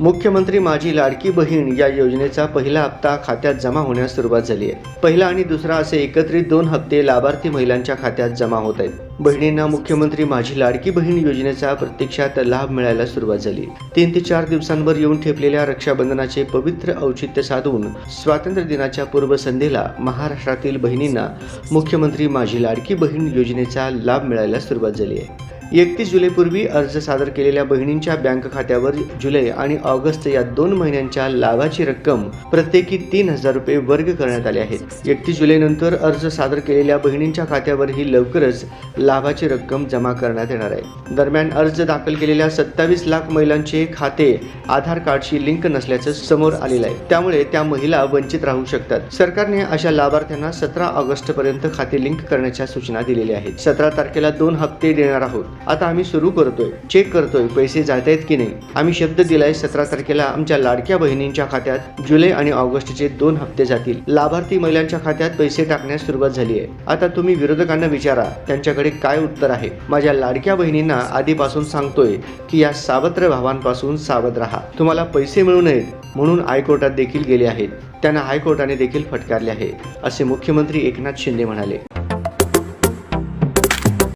मुख्यमंत्री माझी लाडकी बहीण या योजनेचा पहिला हप्ता खात्यात जमा होण्यास सुरुवात झाली आहे. पहिला आणि दुसरा असे एकत्रित दोन हप्ते लाभार्थी महिलांच्या खात्यात जमा होत आहेत. बहिणींना मुख्यमंत्री माझी लाडकी बहीण योजनेचा प्रत्यक्षात लाभ मिळायला सुरुवात झाली. तीन ते चार दिवसांवर येऊन ठेपलेल्या रक्षाबंधनाचे पवित्र औचित्य साधून स्वातंत्र्य दिनाच्या पूर्वसंध्येला महाराष्ट्रातील बहिणींना मुख्यमंत्री माझी लाडकी बहीण योजनेचा लाभ मिळायला सुरुवात झाली आहे. एकतीस जुलैपूर्वी अर्ज सादर केलेल्या बहिणींच्या बँक खात्यावर जुलै आणि ऑगस्ट या दोन महिन्यांच्या लाभाची रक्कम प्रत्येकी तीन हजार रुपये वर्ग करण्यात आले आहेत. एकतीस जुलैनंतर अर्ज सादर केलेल्या बहिणींच्या खात्यावरही लवकरच लाभाची रक्कम जमा करण्यात येणार आहे. दरम्यान अर्ज दाखल केलेल्या सत्तावीस लाख महिलांचे खाते आधार कार्डशी लिंक नसल्याचं समोर आलेलं आहे. त्यामुळे त्या महिला वंचित राहू शकतात. सरकारने अशा लाभार्थ्यांना सतरा ऑगस्ट पर्यंत खाते लिंक करण्याच्या सूचना दिलेल्या आहेत. सतरा तारखेला दोन हप्ते देणार आहोत. आता आम्ही सुरू करतोय चेक करतोय पैसे जात आहेत की नाही. आम्ही शब्द दिलाय सतरा तारखेला आमच्या लाडक्या बहिणींच्या खात्यात. जुलै आणि ऑगस्टचे दोन हप्ते जातील. लाभार्थी महिलांच्या खात्यात पैसे टाकण्यास सुरुवात झाली आहे. आता तुम्ही विरोधकांना विचारा त्यांच्याकडे काय उत्तर आहे? माझ्या लाडक्या बहिणींना आधीपासून सांगतोय की या सावत्र भावांपासून सावध राहा. तुम्हाला पैसे मिळू नयेत म्हणून हायकोर्टात देखील गेले आहेत. त्यांना हायकोर्टाने देखील फटकारले आहे असे मुख्यमंत्री एकनाथ शिंदे म्हणाले.